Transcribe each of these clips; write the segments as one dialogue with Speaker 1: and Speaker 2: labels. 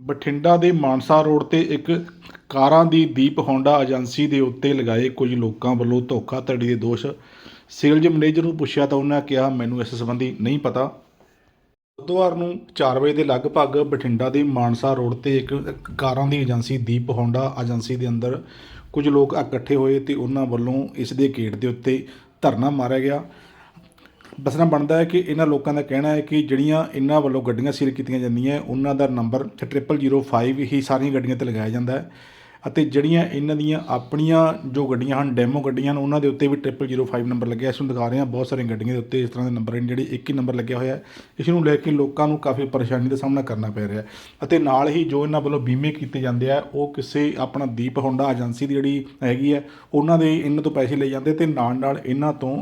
Speaker 1: ਬਠਿੰਡਾ ਦੇ ਮਾਨਸਾ ਰੋਡ ਤੇ ਇੱਕ ਕਾਰਾਂ ਦੀ ਦੀਪ ਹੋਂਡਾ ਏਜੰਸੀ ਦੇ ਉੱਤੇ ਲਗਾਏ ਕੁਝ ਲੋਕਾਂ ਵੱਲੋਂ ਧੋਖਾਧੜੀ ਦੇ ਦੋਸ਼। ਸੇਲਜ਼ ਮੈਨੇਜਰ ਨੂੰ ਪੁੱਛਿਆ ਤਾਂ ਉਹਨਾਂ ਕਿਹਾ, ਮੈਨੂੰ ਇਸ ਸੰਬੰਧੀ ਨਹੀਂ ਪਤਾ। ਬੁੱਧਵਾਰ ਨੂੰ 4 ਵਜੇ ਦੇ ਲਗਭਗ ਬਠਿੰਡਾ ਦੇ ਮਾਨਸਾ ਰੋਡ ਤੇ ਇੱਕ ਕਾਰਾਂ ਦੀ ਏਜੰਸੀ ਦੀਪ ਹੋਂਡਾ ਏਜੰਸੀ ਦੇ ਅੰਦਰ ਕੁਝ ਲੋਕ ਇਕੱਠੇ ਹੋਏ ਤੇ ਉਹਨਾਂ ਵੱਲੋਂ ਇਸ ਦੇ ਗੇਟ ਦੇ ਉੱਤੇ ਧਰਨਾ ਮਾਰਿਆ ਗਿਆ। ਦੱਸਣਾ ਬਣਦਾ ਹੈ ਕਿ ਇਹਨਾਂ ਲੋਕਾਂ ਦਾ ਕਹਿਣਾ ਹੈ ਕਿ ਜਿਹੜੀਆਂ ਇਹਨਾਂ ਵੱਲੋਂ ਗੱਡੀਆਂ ਸੀਲ ਕੀਤੀਆਂ ਜਾਂਦੀਆਂ ਉਹਨਾਂ ਦਾ ਨੰਬਰ 0005 ਹੀ ਸਾਰੀਆਂ ਗੱਡੀਆਂ ਤੇ ਲਗਾਇਆ ਜਾਂਦਾ ਹੈ। ਅਤੇ ਜਿਹੜੀਆਂ ਇਹਨਾਂ ਦੀਆਂ ਆਪਣੀਆਂ ਜੋ ਗੱਡੀਆਂ ਹਨ ਡੈਮੋ ਗੱਡੀਆਂ ਹਨ, ਉਹਨਾਂ ਦੇ ਉੱਤੇ ਵੀ 0005 ਨੰਬਰ ਲੱਗਿਆ। ਇਸ ਨੂੰ ਦਿਖਾ ਰਹੇ ਹਾਂ, ਬਹੁਤ ਸਾਰੀਆਂ ਗੱਡੀਆਂ ਦੇ ਉੱਤੇ ਇਸ ਤਰ੍ਹਾਂ ਦੇ ਨੰਬਰ ਹਨ ਜਿਹੜੇ ਇੱਕ ਹੀ ਨੰਬਰ ਲੱਗਿਆ ਹੋਇਆ ਇਸ ਨੂੰ ਲੈ ਕੇ ਲੋਕਾਂ ਨੂੰ ਕਾਫੀ ਪਰੇਸ਼ਾਨੀ ਦਾ ਸਾਹਮਣਾ ਕਰਨਾ ਪੈ ਰਿਹਾ ਅਤੇ ਨਾਲ ਹੀ ਜੋ ਇਹਨਾਂ ਵੱਲੋਂ ਬੀਮੇ ਕੀਤੇ ਜਾਂਦੇ ਆ, ਉਹ ਕਿਸੇ ਆਪਣਾ ਦੀਪ ਹੋਂਡਾ ਏਜੰਸੀ ਦੀ ਜਿਹੜੀ ਹੈਗੀ ਹੈ, ਉਹਨਾਂ ਦੇ ਇਹਨਾਂ ਤੋਂ ਪੈਸੇ ਲਏ ਜਾਂਦੇ ਤੇ ਨਾਲ ਨਾਲ ਇਹਨਾਂ ਤੋਂ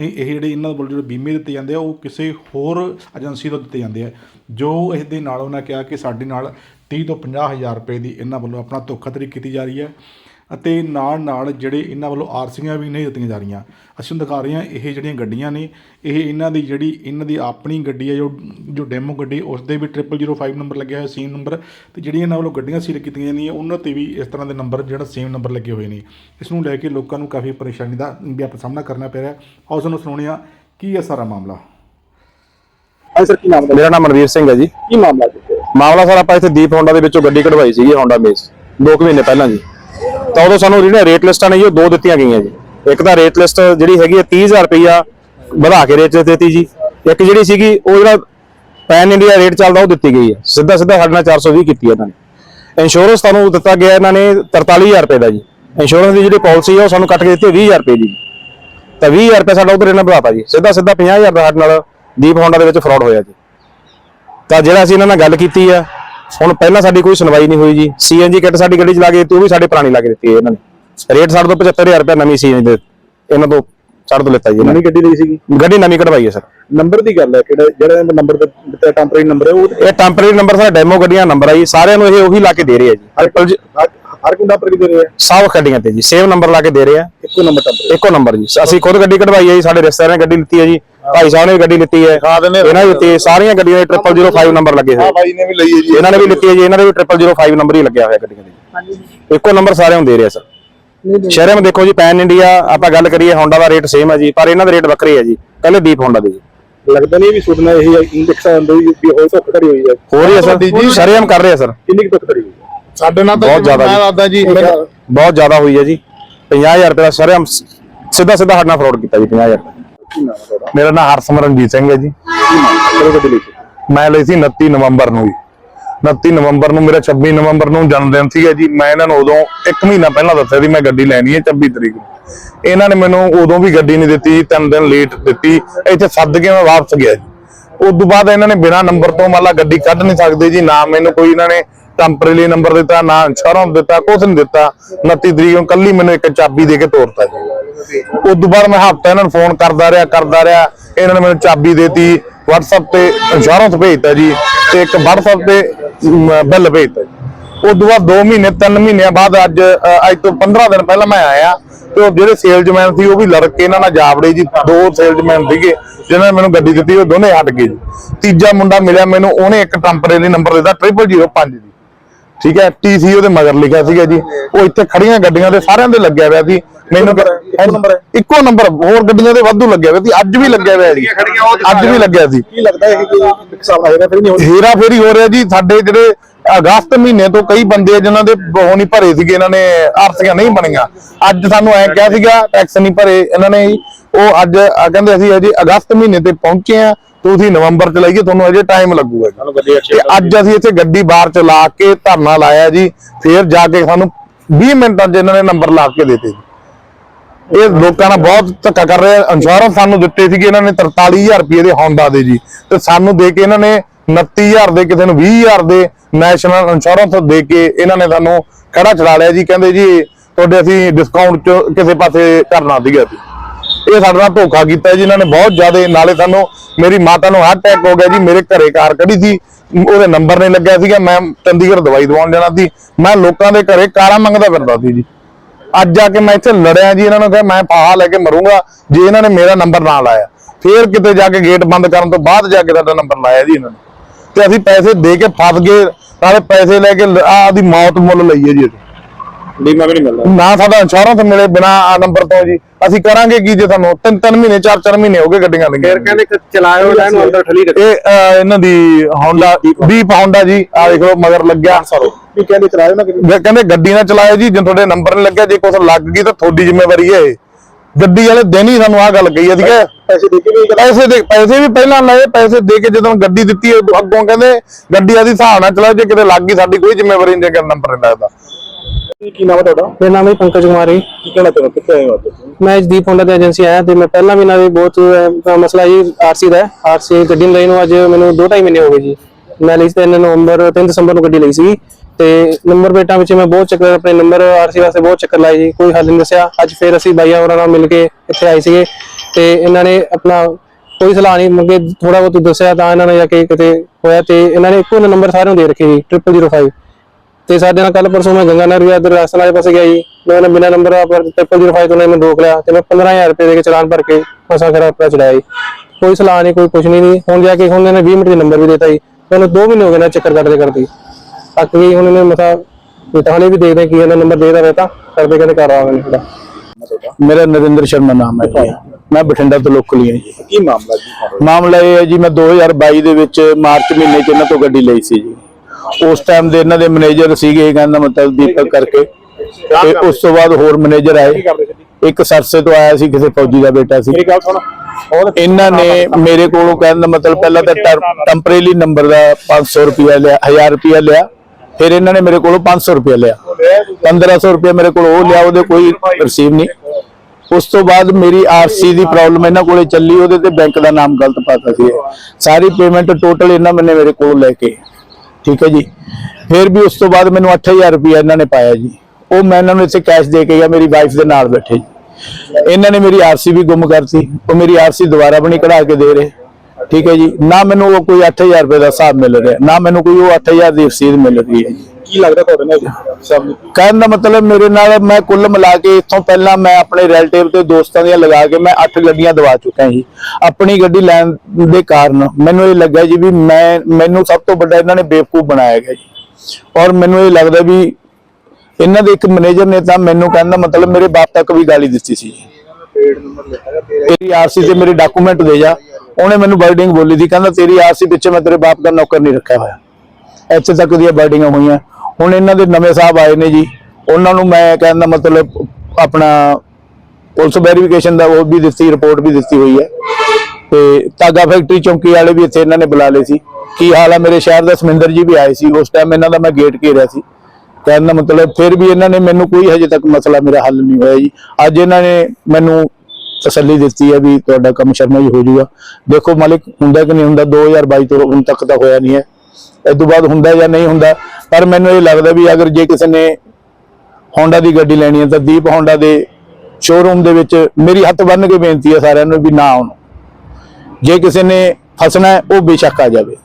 Speaker 1: ਇਹ ਇਹ ਜਿਹੜੇ ਇਹਨਾਂ ਵੱਲੋਂ ਜਿਹੜੇ ਬੀਮੇ ਦਿੱਤੇ ਜਾਂਦੇ ਆ, ਉਹ ਕਿਸੇ ਹੋਰ ਏਜੰਸੀ ਤੋਂ ਦਿੱਤੇ ਜਾਂਦੇ ਆ। ਜੋ ਇਸ ਦੇ ਨਾਲ ਉਹਨਾਂ ਕਿਹਾ ਕਿ ਸਾਡੇ ਨਾਲ 30 ਤੋਂ 50 ਹਜ਼ਾਰ ਰੁਪਏ ਦੀ ਇਹਨਾਂ ਵੱਲੋਂ ਆਪਣਾ ਧੋਖਾਧੜੀ ਕੀਤੀ ਜਾ ਰਹੀ ਹੈ ਅਤੇ ਨਾਲ ਨਾਲ ਜਿਹੜੇ ਇਹਨਾਂ ਵੱਲੋਂ ਆਰਸੀਆਂ ਵੀ ਨਹੀਂ ਦਿੱਤੀਆਂ ਜਾ ਰਹੀਆਂ। ਅਸੀਂ ਦਿਖਾ ਰਹੇ ਹਾਂ ਇਹ ਜਿਹੜੀਆਂ ਗੱਡੀਆਂ ਨੇ ਇਹ ਇਹਨਾਂ ਦੀ ਜਿਹੜੀ ਇਹਨਾਂ ਦੀ ਆਪਣੀ ਗੱਡੀ ਹੈ ਜੋ ਜੋ ਡੈਮੋ ਗੱਡੀ ਉਸ ਦੇ ਵੀ 0005 ਨੰਬਰ ਲੱਗਿਆ ਹੋਇਆ ਸੇਮ ਨੰਬਰ ਤੇ ਜਿਹੜੀਆਂ ਇਹਨਾਂ ਵੱਲੋਂ ਗੱਡੀਆਂ ਸੀਲ ਕੀਤੀਆਂ ਜਾਂਦੀਆਂ ਉਹਨਾਂ ਤੇ ਵੀ ਇਸ ਤਰ੍ਹਾਂ ਦੇ ਨੰਬਰ ਜਿਹੜਾ ਸੇਮ ਨੰਬਰ ਲੱਗੇ ਹੋਏ ਨੇ। ਇਸ ਨੂੰ ਲੈ ਕੇ ਲੋਕਾਂ ਨੂੰ ਕਾਫੀ ਪਰੇਸ਼ਾਨੀ ਦਾ ਵੀ ਆਪਾਂ ਸਾਹਮਣਾ ਕਰਨਾ ਪੈ ਰਿਹਾ। ਆਓ ਸਾਨੂੰ ਸੁਣਾਉਂਦੇ ਹਾਂ ਕੀ ਹੈ ਸਾਰਾ ਮਾਮਲਾ?
Speaker 2: ਹਾਂ ਸਰ ਕੀ ਨਾਮ ਹੈ?
Speaker 3: ਮੇਰਾ ਨਾਮ ਮਨਵੀਰ ਸਿੰਘ ਹੈ ਜੀ।
Speaker 2: ਕੀ ਮਾਮਲਾ ਜੀ?
Speaker 3: ਮਾਮਲਾ ਸਰ, ਆਪਾਂ ਇੱਥੇ ਦੀਪ ਹੋਂਡਾ ਦੇ ਵਿੱਚੋਂ ਗੱਡੀ ਕਢਵਾਈ ਸੀਗੀ ਹੋਂਡਾ ਬੇਸ 2 ਮਹੀਨੇ ਪਹਿਲਾਂ ਜੀ। ਤਾਂ ਉਦੋਂ ਸਾਨੂੰ ਜਿਹੜੀਆਂ ਰੇਟ ਲਿਸਟਾਂ ਨੇ ਜੀ, ਉਹ ਦੋ ਦਿੱਤੀਆਂ ਗਈਆਂ ਜੀ। ਇੱਕ ਤਾਂ ਰੇਟ ਲਿਸਟ ਜਿਹੜੀ ਹੈਗੀ ਹੈ 30000 ਰੁਪਈਆ ਵਧਾ ਕੇ ਰੇਟ ਦਿੱਤੀ ਜੀ। ਇੱਕ ਜਿਹੜੀ ਸੀਗੀ, ਉਹ ਜਿਹੜਾ ਪੈਨ ਇੰਡੀਆ ਰੇਟ ਚੱਲਦਾ, ਉਹ ਦਿੱਤੀ ਗਈ ਹੈ ਸਿੱਧਾ ਸਿੱਧਾ ਸਾਡੇ ਨਾਲ 420 ਕੀਤੀ ਹੈ ਇਹਨਾਂ ਨੇ। ਇੰਸ਼ੋਰੈਂਸ ਤੁਹਾਨੂੰ ਦਿੱਤਾ ਗਿਆ ਇਹਨਾਂ ਨੇ 43000 ਰੁਪਏ ਦਾ ਜੀ। ਇੰਸ਼ੋਰੈਂਸ ਦੀ ਜਿਹੜੀ ਪਾਲਿਸੀ ਹੈ ਉਹ ਸਾਨੂੰ ਕੱਟ ਕੇ ਦਿੱਤੀ 20000 ਰੁਪਏ ਦੀ। ਤਾਂ 20000 ਰੁਪਏ ਸਾਡਾ ਉਧਰ ਇਹਨਾਂ ਵਧਾਤਾ ਜੀ। ਸਿੱਧਾ ਸਿੱਧਾ 50000 ਦਾ ਸਾਡੇ ਨਾਲ ਦੀਪ ਹੋਂਡਾ ਦੇ ਵਿੱਚ ਫਰਾਡ ਹੋਇਆ ਜੀ। ਤਾਂ ਜਿਹੜਾ ਅਸੀਂ ਇਹਨਾਂ ਨਾਲ ਗੱਲ ਕੀਤੀ ਆ ਹੁਣ ਪਹਿਲਾਂ ਸਾਡੀ ਕੋਈ ਸੁਣਵਾਈ ਨਹੀਂ ਹੋਈ ਜੀ। ਸੀਐਨਜੀ ਕਿੱਟ ਸਾਡੀ ਗੱਡੀ 'ਚ ਲਾ ਕੇ ਦਿੱਤੀ ਉਹ ਵੀ ਸਾਡੇ ਪੁਰਾਣੀ ਲਾ ਕੇ ਦਿੱਤੀ ਹੈ ਇਹਨਾਂ ਨੇ। ਰੇਟ ਸਾਡੇ ਤੋਂ 75000 ਰੁਪਏ ਨਵੀਂ ਸੀਐਨਜੀ ਦੇ ਇਹਨਾਂ ਤੋਂ ਸਾਡੇ ਤੋਂ ਲਿੱਤਾ ਜੀ ਇਹਨਾਂ
Speaker 2: ਨਵੀਂ ਗੱਡੀ ਲਈ ਸੀਗੀ?
Speaker 3: ਗੱਡੀ ਨਵੀਂ ਕਢਵਾਈ ਹੈ ਸਰ।
Speaker 2: ਨੰਬਰ ਦੀ ਗੱਲ ਹੈ ਕਿਹੜਾ ਜਿਹੜਾ ਨੰਬਰ ਦਿੱਤਾ ਟੈਂਪਰੇਰੀ ਨੰਬਰ ਹੈ ਉਹ
Speaker 3: ਇਹ ਟੈਂਪਰੇਰੀ ਨੰਬਰ ਸਾਡਾ ਡੈਮੋ ਗੱਡੀਆਂ ਨੰਬਰ ਆ ਜੀ। ਸਾਰਿਆਂ ਨੂੰ ਇਹ ਉਹੀ ਲਾ ਕੇ ਦੇ ਰਹੇ ਆ ਜੀ। ਟ੍ਰਿਪਲ ਜੀ
Speaker 2: ਹਰ ਕੋਈ ਨੰਬਰ ਦੇ ਰਿਹਾ
Speaker 3: ਸਭ ਗੱਡੀਆਂ ਤੇ ਜੀ। ਸੇਮ ਨੰਬਰ ਲਾ ਕੇ ਦੇ ਰਹੇ ਆ।
Speaker 2: ਇੱਕੋ ਨੰਬਰ ਟੈਂਪਰੇਰੀ
Speaker 3: ਇੱਕੋ ਨੰਬਰ ਜੀ। ਅਸੀਂ ਖੁਦ ਗੱਡੀ ਕਢਵਾਈ ਹੈ ਜੀ। ਸਾਡੇ ਰਿਸ਼ਤੇਦਾਰਾਂ ਨੇ ਗੱਡੀ ਲਿੱਤੀ ਹੈ ਜੀ। ਭਾਈ ਸਾਹਿਬ ਨੇ ਵੀ ਗੱਡੀ ਲਿੱਤੀ ਹੈ। ਇਹਨਾਂ ਦੀ ਲਿੱਤੀ ਹੈ। ਸਾਰੀਆਂ ਗੱਡੀਆਂ ਦੇ 0005 ਨੰਬਰ ਲੱਗੇ ਹੋਏ।
Speaker 2: ਬਾਈ ਨੇ ਵੀ ਲਈ ਹੈ ਜੀ।
Speaker 3: ਇਹਨਾਂ ਨੇ ਵੀ ਲਿੱਤੀ ਹੈ ਜੀ ਇਹਨਾਂ ਦੇ ਵੀ 0005 ਨੰਬਰ ਹੀ ਲੱਗਿਆ ਹੋਇਆ ਗੱਡੀਆਂ ਦੇ ਜੀ ਇੱਕੋ ਨੰਬਰ ਸਾਰਿਆਂ ਨੂੰ ਦੇ ਰਿਹਾ ਸਰ। ਸ਼ਹਿਰਾਂ ਵਿੱਚ ਦੇਖੋ ਜੀ ਪੈਨ ਇੰਡੀਆ ਆਪਾਂ ਗੱਲ ਕਰੀਏ ਹੋਂਡਾ ਦਾ ਰੇਟ ਸੇਮ ਹੈ ਜੀ ਪਰ ਇਹਨਾਂ ਦਾ ਰੇਟ ਵੱਖਰੇ ਹੈ ਜੀ। ਕੱਲੇ ਦੀਪ ਹੋਂਡਾ ਦੇ ਜੀ।
Speaker 2: ਲੱਗਦਾ ਨਹੀਂ ਵੀ ਸੁਣਨਾ ਇਹ ਇੰਡੈਕਸ ਆਂਦੇ ਵੀ ਹੋਈ ਧੋਖਾ ਕਰੀ ਹੋਈ ਹੈ।
Speaker 3: ਹੋ ਰਹੀ ਹੈ ਸਰ। ਸ਼ਰੇਆਮ ਕਰ ਰਹੇ ਆ ਸਰ।
Speaker 2: ਕਿੰਨੀ ਕੁ ਧੋਖਾ ਕਰੀ ਹੋਈ ਹੈ?
Speaker 4: ਸਾਡੇ ਨਾਲ
Speaker 3: ਬਹੁਤ ਜ਼ਿਆਦਾ ਜੀ।
Speaker 4: ਆਦਾ ਜੀ
Speaker 3: ਬਹੁਤ ਜ਼ਿਆਦਾ। ਹੋਈ ਹੈ ਜੀ। 50000 ਰੁਪਏ ਦਾ ਸ਼ਰੇਆਮ ਸਿੱਧਾ ਸਿੱਧਾ ਸਾਡੇ ਨਾਲ ਫਰਾਡ ਕੀਤਾ ਜੀ 50000
Speaker 2: ਕੀ ਨਾਮ ਹੈ ਤੁਹਾਡਾ
Speaker 4: ਮੇਰਾ ਨਾਮ ਹਰਸਮਰਨਜੀਤ ਸਿੰਘ ਹੈ ਜੀ।
Speaker 2: ਗੱਡੀ ਲਈ ਸੀ?
Speaker 4: ਮੈਂ ਲਈ ਸੀ 29 ਨਵੰਬਰ ਨੂੰ ਜੀ। 29 ਨਵੰਬਰ ਨੂੰ ਮੇਰਾ 26 ਨਵੰਬਰ ਨੂੰ ਜਨਮ ਦਿਨ ਸੀਗਾ ਜੀ। ਮੈਂ ਇਹਨਾਂ ਨੂੰ ਉਦੋਂ 1 ਮਹੀਨਾ ਪਹਿਲਾਂ ਦੱਸਿਆ ਸੀ ਮੈਂ ਗੱਡੀ ਲੈਣੀ ਹੈ 26 ਤਰੀਕ ਨੂੰ। ਇਹਨਾਂ ਨੇ ਮੈਨੂੰ ਉਦੋਂ ਵੀ ਗੱਡੀ ਨਹੀਂ ਦਿੱਤੀ ਤਿੰਨ ਦਿਨ ਲੇਟ ਦਿੱਤੀ। ਇੱਥੇ ਸੱਦ ਕੇ ਮੈਂ ਵਾਪਸ ਗਿਆ ਜੀ। ਉਸ ਤੋਂ ਬਾਅਦ ਇਹਨਾਂ ਨੇ ਬਿਨਾ ਨੰਬਰ ਤੋਂ ਮੰਨ ਲਾ ਗੱਡੀ ਕੱਢ ਨਹੀਂ ਸਕਦੇ ਜੀ ਨਾ ਮੈਨੂੰ ਕੋਈ ਇਹਨਾਂ ਨੇ ਟੈਂਪਰੇਰੀ ਨੰਬਰ ਦਿੱਤਾ, ਨਾ ਇੰਸ਼ੋਰੈਂਸ ਦਿੱਤਾ, ਕੁਛ ਨਹੀਂ ਦਿੱਤਾ। 29 ਤਰੀਕ ਨੂੰ ਕੱਲੀ ਮੈਨੂੰ ਇੱਕ ਚਾਬੀ ਦੇ ਕੇ ਤੋਰਤਾ ਜੀ। ਉਸ ਤੋਂ ਬਾਅਦ ਮੈਂ ਹਫਤਾ ਇਹਨਾਂ ਨੂੰ ਫੋਨ ਕਰਦਾ ਰਿਹਾ ਕਰਦਾ ਰਿਹਾ। ਇਹਨਾਂ ਨੇ ਮੈਨੂੰ ਚਾਬੀ ਦੇਤੀ, WhatsApp ਤੇ ਇੰਸ਼ੋਰੈਂਸ ਭੇਜਤਾ ਜੀ ਤੇ ਇੱਕ WhatsApp ਤੇ ਬਿੱਲ ਭੇਜਤਾ ਜੀ। ਉਸ ਤੋਂ ਬਾਅਦ 2 ਮਹੀਨੇ 3 ਮਹੀਨਿਆਂ ਬਾਅਦ ਅੱਜ ਅੱਜ ਤੋਂ 15 ਦਿਨ ਪਹਿਲਾਂ ਮੈਂ ਆਇਆ ਤੇ ਉਹ ਜਿਹੜੇ ਸੇਲਜ਼ਮੈਨ ਸੀ, ਉਹ ਵੀ ਲੜ ਕੇ ਇਹਨਾਂ ਨਾਲ ਜਾਵੜੇ ਜੀ, ਦੋ ਸੇਲਜ਼ਮੈਨ ਸੀਗੇ ਜਿਨ੍ਹਾਂ ਨੇ ਮੈਨੂੰ ਗੱਡੀ ਦਿੱਤੀ, ਉਹ ਦੋਨੇ ਹਟ ਗਏ ਜੀ। ਤੀਜਾ ਮੁੰਡਾ ਮਿਲਿਆ ਮੈਨੂੰ, ਉਹਨੇ ਇੱਕ ਟੈਂਪਰੇਰੀ ਨੰਬਰ ਦਿੱਤਾ 0005 ਜੀ। ਠੀਕ ਹੈ ਟੀਸੀ ਉਹਦੇ ਮਗਰ ਲਿਖਿਆ ਸੀਗਾ ਜੀ। ਉਹ ਇੱਥੇ ਖੜੀਆਂ ਗੱਡੀਆਂ ਦੇ ਸਾਰਿਆਂ ਦੇ ਲੱਗਿਆ ਹੋਇਆ ਸੀ। ਮੈਨੂੰ
Speaker 2: ਇੱਕੋ ਹੈ?
Speaker 4: ਇੱਕੋ ਨੰਬਰ ਹੋਰ ਗੱਡੀਆਂ ਦੇ ਵਾਧੂ ਲੱਗਿਆ ਹੋਇਆ ਸੀ। ਅੱਜ ਵੀ ਲੱਗਿਆ ਹੋਇਆ ਜੀ। ਅੱਜ ਵੀ ਲੱਗਿਆ ਸੀ।
Speaker 2: ਕੀ ਲੱਗਦਾ ਹੈ ਕਿ ਨੁਕਸਾਨ ਆਏਗਾ ਫਿਰ ਨਹੀਂ ਹੋਣੀ
Speaker 4: ਹੀਰਾ ਫੇਰੀ ਹੋ ਰਿਹਾ ਜੀ। ਸਾਡੇ ਜਿਹੜੇ ਅਗਸਤ ਮਹੀਨੇ ਤੋਂ ਕਈ ਬੰਦੇ ਆ ਜਿਨ੍ਹਾਂ ਦੇ ਉਹ ਨਹੀਂ ਭਰੇ ਸੀਗੇ ਇਹਨਾਂ ਨੇ ਆਰਥੀਆਂ ਨਹੀਂ ਬਣੀਆਂ। ਅੱਜ ਸਾਨੂੰ ਐ ਕਿਹਾ ਸੀਗਾ ਟੈਕਸ ਨਹੀਂ ਭਰੇ ਇਹਨਾਂ ਨੇ। ਉਹ ਅੱਜ ਆ ਕਹਿੰਦੇ ਅਸੀਂ ਅਜੇ ਅਗਸਤ ਮਹੀਨੇ ਤੇ ਪਹੁੰਚੇ ਆ ਤੁਸੀਂ ਨਵੰਬਰ ਚ ਲਾਈਏ ਤੁਹਾਨੂੰ ਅਜੇ ਟਾਈਮ ਲੱਗੂਗਾ।
Speaker 2: ਸਾਨੂੰ ਗੱਡੀ ਅੱਛੀ
Speaker 4: ਤੇ ਅੱਜ ਅਸੀਂ ਇੱਥੇ ਗੱਡੀ ਬਾਹਰ ਚਲਾ ਕੇ ਧਰਨਾ ਲਾਇਆ ਜੀ ਫੇਰ ਜਾ ਕੇ ਸਾਨੂੰ 20 ਮਿੰਟਾਂ 'ਚ ਇਹਨਾਂ ਨੇ ਨੰਬਰ ਲਾ ਕੇ ਦੇਤੇ ਜੀ। ਇਹ ਲੋਕਾਂ ਨਾਲ ਬਹੁਤ ਧੱਕਾ ਕਰ ਰਹੇ ਆ। ਇੰਸ਼ੋਰੈਂਸ ਸਾਨੂੰ ਦਿੱਤੇ ਸੀਗੇ ਇਹਨਾਂ ਨੇ 43000 ਰੁਪਏ ਦੇ ਹੋਂਡਾ ਦੇ ਜੀ। ਤੇ ਸਾਨੂੰ ਦੇ ਕੇ ਇਹਨਾਂ ਨੇ 29000 ਦੇ ਕਿਸੇ ਨੂੰ 20000 ਦੇ ਨੈਸ਼ਨਲ ਇੰਸ਼ੋਰੈਂਸ ਦੇ ਕੇ ਇਹਨਾਂ ਨੇ ਸਾਨੂੰ ਖੜਾ ਚੜਾ ਲਿਆ ਜੀ। ਕਹਿੰਦੇ ਜੀ ਤੁਹਾਡੇ ਅਸੀਂ ਡਿਸਕਾਊਂਟ ਚ ਕਿਸੇ ਪਾਸੇ ਕਰਨਾ ਸੀਗਾ ਜੀ। ਇਹ ਸਾਡੇ ਨਾਲ ਧੋਖਾ ਕੀਤਾ ਜੀ ਇਹਨਾਂ ਨੇ ਬਹੁਤ ਜ਼ਿਆਦਾ ਨਾਲੇ ਸਾਨੂੰ ਮੇਰੀ ਮਾਤਾ ਨੂੰ ਹਾਰਟ ਅਟੈਕ ਹੋ ਗਿਆ ਜੀ ਮੇਰੇ ਘਰੇ ਕਾਰ ਖੜੀ ਸੀ ਉਹਦੇ ਨੰਬਰ ਨਹੀਂ ਲੱਗਿਆ ਸੀਗਾ ਮੈਂ ਚੰਡੀਗੜ੍ਹ ਦਵਾਈ ਦਵਾਉਣ ਜਾਣਾ ਸੀ ਮੈਂ ਲੋਕਾਂ ਦੇ ਘਰੇ ਕਾਰਾਂ ਮੰਗਦਾ ਫਿਰਦਾ ਸੀ ਜੀ। ਅੱਜ ਜਾ ਕੇ ਮੈਂ ਇੱਥੇ ਲੜਿਆ ਜੀ ਇਹਨਾਂ ਨੂੰ ਕਿਹਾ ਮੈਂ ਫਾਹਾ ਲੈ ਕੇ ਮਰੂੰਗਾ ਜੇ ਇਹਨਾਂ ਨੇ ਮੇਰਾ ਨੰਬਰ ਨਾ ਲਾਇਆ। ਫੇਰ ਕਿਤੇ ਜਾ ਕੇ ਗੇਟ ਬੰਦ ਕਰਨ ਤੋਂ ਬਾਅਦ ਜਾ ਕੇ ਸਾਡਾ ਨੰਬਰ ਲਾਇਆ ਜੀ ਇਹਨਾਂ ਨੇ। ਤੇ ਅਸੀਂ ਪੈਸੇ ਦੇ ਕੇ ਫਸ ਗਏ ਨਾਲੇ ਪੈਸੇ ਲੈ ਕੇ ਆਦੀ ਮੌਤ ਮੁੱਲ ਲਈ ਹੈ ਜੀ ਅਸੀਂ।
Speaker 5: ਬੀਮਾ ਵੀ ਨਹੀਂ ਮਿਲਦਾ।
Speaker 4: ਨਾ ਸਾਡਾ ਇੰਸ਼ੋਰੈਂਸ ਮਿਲੇ ਬਿਨਾ ਆ ਨੰਬਰ ਤੋਂ ਜੀ। ਅਸੀਂ ਕਰਾਂਗੇ ਕੀ ਜੇ ਤੁਹਾਨੂੰ? ਤਿੰਨ ਤਿੰਨ ਮਹੀਨੇ ਚਾਰ ਚਾਰ ਮਹੀਨੇ ਹੋ ਗਏ ਗੱਡੀਆਂ ਲੰਗੀਆਂ ਫਿਰ ਕਹਿੰਦੇ
Speaker 2: ਚਲਾਇਓ ਇਹਨੂੰ ਅੰਦਰ ਠਲੀ
Speaker 4: ਇਹ ਅਹ, ਇਹਨਾਂ ਦੀ ਹੋਂਡਾ ਦੀਪ ਹੋਂਡਾ ਜੀ ਆ ਦੇਖ ਲਓ ਮਗਰ ਲੱਗਿਆ।
Speaker 2: ਵੀ ਕਹਿੰਦੇ ਚਲਾਇਓ ਨਾ ਕਿਤੇ
Speaker 4: ਵੇ ਕਹਿੰਦੇ ਗੱਡੀ ਨਾ ਚਲਾਇਓ ਜੀ ਜੇ ਤੁਹਾਡੇ ਨੰਬਰ ਨਹੀਂ ਲੱਗਿਆ ਜੇ ਕੁਛ ਲੱਗ ਗਈ ਤਾਂ ਤੁਹਾਡੀ ਜ਼ਿੰਮੇਵਾਰੀ ਹੈ ਇਹ। ਗੱਡੀ ਵਾਲੇ ਦਿਨ ਹੀ ਸਾਨੂੰ ਆ ਗੱਲ ਕਹੀ ਹੈ ਠੀਕ ਹੈ?
Speaker 2: ਪੈਸੇ ਦੇ ਕੇ ਵੀ
Speaker 4: ਪੈਸੇ ਦੇ ਪੈਸੇ ਵੀ ਪਹਿਲਾਂ ਲਏ ਪੈਸੇ ਦੇ ਕੇ ਜਦੋਂ ਗੱਡੀ ਦਿੱਤੀ ਉਦੋਂ ਅੱਗੋਂ ਕਹਿੰਦੇ ਗੱਡੀ ਆਦੀ ਹਿਸਾਬ ਨਾਲ ਚਲਾਓ ਜੇ ਕਿਤੇ ਲੱਗ ਗਈ ਸਾਡੀ ਕੋਈ ਜ਼ਿੰਮੇਵਾਰੀ ਨਹੀਂ ਜੇ ਨੰਬਰ ਨਹੀਂ ਲੱਗਦਾ।
Speaker 2: ਕੀ ਨਾਮ ਹੈ ਤੁਹਾਡਾ?
Speaker 6: ਮੇਰਾ ਨਾਮ ਹੈ ਪੰਕਜ ਕੁਮਾਰੀ
Speaker 2: ਕੀ ਕਹਿਣਾ ਚਾਹੁੰਦੇ ਕਿੱਥੇ ਆਏ ਹੋ ਤੁਸੀਂ?
Speaker 6: ਮੈਂ ਇਸ ਦੀਪ ਹੋਂਡਾ ਦੀ ਏਜੰਸੀ ਆਇਆ ਤੇ ਮੈਂ ਪਹਿਲਾਂ ਵੀ ਇਹਨਾਂ ਦੇ ਬਹੁਤ ਅਹ, ਮਸਲਾ ਜੀ ਆਰਸੀ ਦਾ ਆਰਸੀ ਗੱਡੀ ਨੂੰ ਲਈ ਨੂੰ ਅੱਜ ਮੈਨੂੰ 2.5 ਮਹੀਨੇ ਹੋ ਗਏ ਜੀ। ਮੈਂ ਲਈ ਸੀ 3 ਨਵੰਬਰ 3 ਦਸੰਬਰ ਨੂੰ ਗੱਡੀ ਲਈ ਸੀ। ਤੇ ਨੰਬਰ ਪਲੇਟਾਂ ਵਿੱਚ ਮੈਂ ਬਹੁਤ ਚੱਕਰ ਆਪਣੇ ਨੰਬਰ ਆਰਸੀ ਵਾਸਤੇ ਬਹੁਤ ਚੱਕਰ ਲਾਏ ਜੀ। ਕੋਈ ਹੱਲ ਨਹੀਂ ਦੱਸਿਆ। ਅੱਜ ਫਿਰ ਅਸੀਂ ਬਾਈਆਂ ਹੋਰਾਂ ਨਾਲ ਮਿਲ ਕੇ ਇੱਥੇ ਆਏ ਸੀਗੇ। ਤੇ ਇਹਨਾਂ ਨੇ ਆਪਣਾ ਕੋਈ ਸਲਾਹ ਨਹੀਂ ਮੰਗੇ ਥੋੜਾ ਬਹੁਤ ਦੱਸਿਆ ਤਾਂ ਇਹਨਾਂ ਨੇ ਜਾ ਕੇ ਕਿਤੇ ਹੋਇਆ ਤੇ ਇਹਨਾਂ ਨੇ ਇੱਕੋ ਨੰਬਰ ਸਾਰਿਆਂ ਨੂੰ ਦੇ ਰੱਖੇ ਜੀ 0005 ਤੇ ਸਾਡੇ ਨਾਲ ਕੱਲ ਪਰਸੋਂ ਮੈਂ ਗੰਗਾ ਨਗਰ ਇਧਰ ਰਾਜਸਥਾਨ ਵਾਲੇ ਪਾਸੇ ਗਿਆ ਜੀ। ਮੈਂ ਉਹਨਾਂ ਬਿਨਾ ਨੰਬਰ ਪਰ 0005 ਤੋਂ ਮੈਨੂੰ ਰੋਕ ਲਿਆ ਤੇ ਮੈਂ 15000 ਰੁਪਏ ਦੇ ਕੇ ਚਲਾਨ ਭਰ ਕੇ ਫਸਾ ਕਰ ਆਪਣਾ ਚੜਾਇਆ ਜੀ। ਕੋਈ ਸਲਾਹ ਨਹੀਂ ਕੋਈ ਕੁਝ ਨਹੀਂ ਨਹੀਂ ਹੁਣ ਜਾ ਕੇ ਹੁਣ ਇਹਨੇ 20 ਮਿੰਟ ਦੇ ਨੰਬਰ ਵੀ ਦਿੱਤਾ ਜੀ। ਮੈਨੂੰ 2 ਮਹੀਨੇ ਹੋ ਗਏ ਨਾ ਚੱਕਰ ਕੱਟਦੇ ਕਰਦੀ ਤੱਕ ਵੀ ਹੁਣ ਇਹਨੇ ਮਸਾ ਹਾਲੇ ਵੀ ਦੇਖਦੇ ਕੀ ਇਹਨਾਂ ਨੰਬਰ ਦੇ ਦੇਵੇ ਤਾਂ ਕਰਦੇ ਕਹਿੰਦੇ ਕਰ ਆਵਾਂਗੇ ਥੋੜਾ
Speaker 5: ਮੇਰਾ ਨਰਿੰਦਰ ਸ਼ਰਮਾ ਨਾਮ ਹੈ ਜੀ। ਮੈਂ ਬਠਿੰਡਾ ਤੋਂ ਲੋਕਲ ਹੀ ਹਾਂ ਜੀ।
Speaker 2: ਕੀ ਮਾਮਲਾ ਜੀ?
Speaker 5: ਮਾਮਲਾ ਇਹ ਹੈ ਜੀ ਮੈਂ 2022 ਦੇ ਵਿੱਚ ਮਾਰਚ ਮਹੀਨੇ 'ਚ ਇਹਨਾਂ ਤੋਂ ਗੱਡੀ ਲਈ ਸੀ ਜੀ। ਉਸ ਟਾਈਮ ਦੇ ਇਹਨਾਂ ਦੇ ਮੈਨੇਜਰ ਸੀਗੇ ਕਹਿੰਦਾ ਮਤਲਬ ਦੀਪਕ ਕਰਕੇ। ਤੇ ਉਸ ਤੋਂ ਬਾਅਦ ਹੋਰ ਮੈਨੇਜਰ ਆਏ। ਇੱਕ ਸਰਸੇ ਤੋਂ ਆਇਆ ਸੀ ਕਿਸੇ ਫੌਜੀ ਦਾ ਬੇਟਾ ਸੀ।
Speaker 2: ਮੇਰੀ ਗੱਲ ਸੁਣ।
Speaker 5: ਇਹਨਾਂ ਨੇ ਮੇਰੇ ਕੋਲੋਂ ਕਹਿਣ ਦਾ ਮਤਲਬ ਪਹਿਲਾਂ ਤਾਂ ਟੈਂਪਰੇਰੀ ਨੰਬਰ ਦਾ 500 ਰੁਪਇਆ ਲਿਆ 1000 ਰੁਪਇਆ ਲਿਆ। ਫਿਰ ਇਹਨਾਂ ਨੇ ਮੇਰੇ ਕੋਲੋਂ 500 ਰੁਪਇਆ ਲਿਆ। 1500 ਰੁਪਇਆ ਮੇਰੇ ਕੋਲ ਉਹ ਲਿਆ ਉਹਦੇ ਕੋਈ ਰਸੀਵ ਨਹੀਂ। ਉਸ ਤੋਂ ਬਾਅਦ ਮੇਰੀ ਆਰਸੀ ਦੀ ਪ੍ਰੋਬਲਮ ਇਹਨਾਂ ਕੋਲੇ ਚੱਲੀ ਉਹਦੇ ਤੇ ਬੈਂਕ ਦਾ ਨਾਮ ਗਲਤ ਪਾਤਾ ਸੀ। ਸਾਰੀ ਪੇਮੈਂਟ ਟੋਟਲ ਇਹਨਾਂ ਮੈਨੇ ਮੇਰੇ ਕੋਲੋਂ ਲੈ ਕੇ। ਠੀਕ ਹੈ ਜੀ। ਫਿਰ ਵੀ ਉਸ ਤੋਂ ਬਾਅਦ ਮੈਨੂੰ 8000 ਰੁਪਇਆ ਇਹਨਾਂ ਨੇ ਪਾਇਆ ਜੀ। ਉਹ ਮੈਂ ਇਹਨਾਂ ਨੂੰ ਇੱਥੇ ਕੈਸ਼ ਦੇ ਕੇ ਗਿਆ ਮੇਰੀ ਵਾਈਫ ਦੇ ਨਾਲ ਬੈਠੇ ਜੀ। ਇਹਨਾਂ ਨੇ ਮੇਰੀ ਆਰਸੀ ਵੀ ਗੁੰਮ ਕਰਤੀ। ਉਹ ਮੇਰੀ ਆਰਸੀ ਦੁਬਾਰਾ ਬਣੀ ਕਢਾ ਕੇ ਦੇ ਰਹੇ। ਠੀਕ ਹੈ ਜੀ। ਨਾ ਮੈਨੂੰ ਉਹ ਕੋਈ 8000 ਰੁਪਏ ਦਾ ਹਿਸਾਬ ਮਿਲ ਰਿਹਾ। ਨਾ ਮੈਨੂੰ ਕੋਈ ਉਹ 8000 ਦੀ ਰਸੀਦ ਮਿਲ ਰਹੀ ਹੈ ਜੀ।
Speaker 2: ਕੀ ਲੱਗਦਾ ਤੁਹਾਡੇ ਨਾਲ? ਸਭ ਨੂੰ?
Speaker 5: ਕਹਿਣ ਦਾ ਮਤਲਬ ਮੇਰੇ ਨਾਲ ਮੈਂ ਕੁੱਲ ਮਿਲਾ ਕੇ ਇੱਥੋਂ ਪਹਿਲਾਂ ਮੈਂ ਆਪਣੇ ਰਿਲੇਟਿਵ ਤੇ ਦੋਸਤਾਂ ਦੀਆਂ ਲਗਾ ਕੇ ਮੈਂ 8 ਗੱਡੀਆਂ ਦਵਾ ਚੁੱਕਾ ਜੀ ਆਪਣੀ ਗੱਡੀ ਲੈਣ ਦੇ ਕਾਰਨ ਮੈਨੂੰ ਇਹ ਲੱਗਾ ਜੀ ਵੀ ਮੈਂ ਮੈਨੂੰ ਸਭ ਤੋਂ ਵੱਡਾ ਇਹਨਾਂ ਨੇ ਬੇਵਕੂਫ ਬਣਾਇਆ ਗਿਆ ਜੀ। ਔਰ ਮੈਨੂੰ ਇਹ ਲੱਗਦਾ ਵੀ ਇਹਨਾਂ ਦੇ ਇੱਕ ਮੈਨੇਜਰ ਨੇ ਤਾਂ ਮੈਨੂੰ ਕਹਿਣ ਦਾ ਮਤਲਬ ਮੇਰੇ ਬਾਪ ਤੱਕ ਵੀ ਗਾਲੀ ਦਿੱਤੀ ਸੀ ਤੇਰੀ ਆਰਸੀ ਤੇ ਮੇਰੇ ਡਾਕੂਮੈਂਟ ਦੇ ਜਾ। ਉਹਨੇ ਮੈਨੂੰ ਵਰਡਿੰਗ ਬੋਲੀ ਸੀ ਕਹਿੰਦਾ ਤੇਰੀ ਆਰਸੀ ਪਿੱਛੇ ਮੈਂ ਤੇਰੇ ਬਾਪ ਦਾ ਨੌਕਰ ਨਹੀਂ ਰੱਖਿਆ ਹੋਇਆ। ਇੱਥੇ ਤੱਕ ਦੀਆਂ ਵਰਡਿੰਗਾਂ ਹੋਈਆਂ। ਹੁਣ ਇਹਨਾਂ ਦੇ ਨਵੇਂ ਸਾਹਿਬ ਆਏ ਨੇ ਜੀ। ਉਹਨਾਂ ਨੂੰ ਮੈਂ ਕਹਿਣ ਦਾ ਮਤਲਬ ਆਪਣਾ ਪੁਲਿਸ ਵੈਰੀਫਿਕੇਸ਼ਨ ਦਾ ਉਹ ਵੀ ਦਿੱਤੀ, ਰਿਪੋਰਟ ਵੀ ਦਿੱਤੀ ਹੋਈ ਹੈ। ਤੇ ਤਾਗਾ ਫੈਕਟਰੀ ਚੌਂਕੀ ਵਾਲੇ ਵੀ ਇੱਥੇ ਇਹਨਾਂ ਨੇ ਬੁਲਾ ਲਏ ਸੀ। ਕੀ ਹਾਲ ਆ ਮੇਰੇ ਸ਼ਹਿਰ ਦਾ? ਸਮਿੰਦਰ ਜੀ ਵੀ ਆਏ ਸੀ। ਉਸ ਟਾਈਮ ਇਹਨਾਂ ਦਾ ਮੈਂ ਗੇਟ ਘੇਰਿਆ ਸੀ। ਕਹਿਣ ਦਾ ਮਤਲਬ ਫਿਰ ਵੀ ਇਹਨਾਂ ਨੇ ਮੈਨੂੰ ਕੋਈ ਹਜੇ ਤੱਕ ਮਸਲਾ ਮੇਰਾ ਹੱਲ ਨਹੀਂ ਹੋਇਆ ਜੀ। ਅੱਜ ਇਹਨਾਂ ਨੇ ਮੈਨੂੰ ਤਸੱਲੀ ਦਿੱਤੀ ਹੈ ਵੀ ਤੁਹਾਡਾ ਕੰਮ ਸ਼ਰਮਾ ਜੀ ਹੋ ਜਾਊਗਾ। ਦੇਖੋ ਮਾਲਿਕ ਹੁੰਦਾ ਕਿ ਨਹੀਂ ਹੁੰਦਾ 2022 ਤੋਂ ਹੁਣ ਤੱਕ ਤਾਂ ਹੋਇਆ ਨਹੀਂ ਹੈ। ਇਸ ਤੋਂ ਬਾਅਦ ਹੁੰਦਾ ਜਾਂ ਨਹੀਂ ਹੁੰਦਾ, ਪਰ ਮੈਨੂੰ ਇਹ ਲੱਗਦਾ ਵੀ ਅਗਰ ਜੇ ਕਿਸੇ ਨੇ ਹੋਂਡਾ ਦੀ ਗੱਡੀ ਲੈਣੀ ਹੈ ਤਾਂ ਦੀਪ ਹੋਂਡਾ ਦੇ ਸ਼ੋਰੂਮ ਦੇ ਵਿੱਚ ਮੇਰੀ ਹੱਥ ਬੰਨ੍ਹ ਕੇ ਬੇਨਤੀ ਹੈ ਸਾਰਿਆਂ ਨੂੰ ਵੀ ਨਾ ਆਉਣ। ਜੇ ਕਿਸੇ ਨੇ ਫਸਣਾ ਉਹ ਬੇਸ਼ੱਕ ਆ ਜਾਵੇ।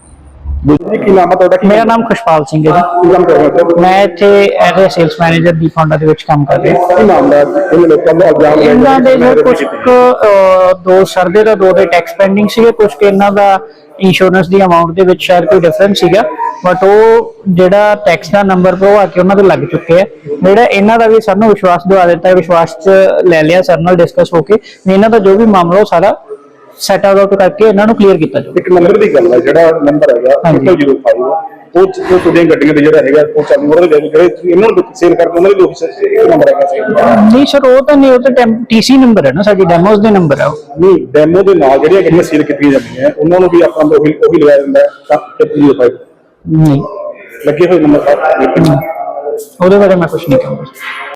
Speaker 2: ਜੀ ਕੀ ਨਾਮ ਹੈ ਤੁਹਾਡਾ?
Speaker 7: ਮੇਰਾ ਨਾਮ? ਖੁਸ਼ਪਾਲ ਸਿੰਘ ਹੈ ਜੀ।
Speaker 2: ਕੰਮ ਕਰ ਰਹੇ ਹੋ?
Speaker 7: ਮੈਂ ਇੱਥੇ ਐਜ਼ ਅ ਸੇਲਸ ਮੈਨੇਜਰ ਦੀ ਫਾਊਂਡਾ ਦੇ ਵਿੱਚ ਕੰਮ ਕਰ ਰਿਹਾ।
Speaker 2: ਕੀ ਮਾਮਲਾ ਇਹ ਲੋਕਾਂ ਦਾ ਇਲਜ਼ਾਮ ਹੈ
Speaker 7: ਇਹਨਾਂ ਦੇ ਜੋ ਕੁਝ ਦੋ ਸਰਦੇ ਦਾ ਦੋ ਦੇ ਟੈਕਸ ਪੈਂਡਿੰਗ ਸੀਗੇ ਕੁਝ ਕੁ ਇਹਨਾਂ ਦਾ ਇੰਸ਼ੋਰੈਂਸ ਦੀ ਅਮਾਉਂਟ ਦੇ ਵਿੱਚ ਸ਼ਾਇਦ ਕੋਈ ਡਿਫਰੈਂਸ ਸੀਗਾ। ਬਟ ਉਹ ਜਿਹੜਾ ਟੈਕਸ ਦਾ ਨੰਬਰ ਆ ਕੇ ਉਹਨਾਂ ਦੇ ਲੱਗ ਚੁੱਕੇ ਆ। ਜਿਹੜਾ ਇਹਨਾਂ ਦਾ ਵੀ ਸਾਨੂੰ ਵਿਸ਼ਵਾਸ ਦਿਵਾ ਦਿੱਤਾ ਹੈ ਵਿਸ਼ਵਾਸ ਚ ਲੈ ਲਿਆ ਸਰ ਨਾਲ ਡਿਸਕਸ ਹੋ ਕੇ ਇਹਨਾਂ ਦਾ ਜੋ ਵੀ ਮਾਮਲਾ ਉਹ ਸਾਰਾ ਸੈਟ ਆਊਟ ਕਰਕੇ ਇਹਨਾਂ ਨੂੰ ਕਲੀਅਰ ਕੀਤਾ ਜਾਊਗਾ।
Speaker 2: ਇੱਕ ਨੰਬਰ ਦੀ ਗੱਲ ਹੈ ਜਿਹੜਾ ਨੰਬਰ ਹੈਗਾ
Speaker 7: ਹਾਂਜੀ।
Speaker 2: 005 ਉਹ ਉਹ ਤੁਹਾਡੀਆਂ ਗੱਡੀਆਂ ਦੇ ਜਿਹੜਾ ਹੈਗਾ ਉਹ ਚਾਲੂ ਉਹਦੇ ਜਿਹੜੇ ਜਿਹੜੇ ਇਹਨਾਂ ਨੂੰ ਸੇਲ ਕਰਦੇ ਉਹਨਾਂ ਦੇ ਲੋਕ ਇੱਕ ਨੰਬਰ ਹੈਗਾ ਸੀ।
Speaker 7: ਨਹੀਂ ਸਰ ਉਹ ਤਾਂ ਨਹੀਂ ਉਹ ਤਾਂ ਟੀਸੀ ਨੰਬਰ ਹੈ ਨਾ ਸਾਡੀ ਡੈਮੋਸ ਦੇ ਨੰਬਰ ਹੈ
Speaker 2: ਨਹੀਂ ਡੈਮੋ ਦੇ ਨਾਲ ਜਿਹੜੀਆਂ ਗੱਡੀਆਂ ਸੇਲ ਕੀਤੀਆਂ ਜਾਂਦੀਆਂ ਉਹਨਾਂ ਨੂੰ ਵੀ ਆਪਾਂ ਉਹੀ ਉਹੀ ਲਗਾਇਆ ਜਾਂਦਾ ਤਾਂ 005
Speaker 7: ਨਹੀਂ।
Speaker 2: ਲੱਗੇ ਹੋਏ ਨੰਬਰ
Speaker 7: ਉਹਦੇ ਬਾਰੇ ਮੈਂ ਕੁਝ ਨਹੀਂ ਕਹਾਂਗਾ।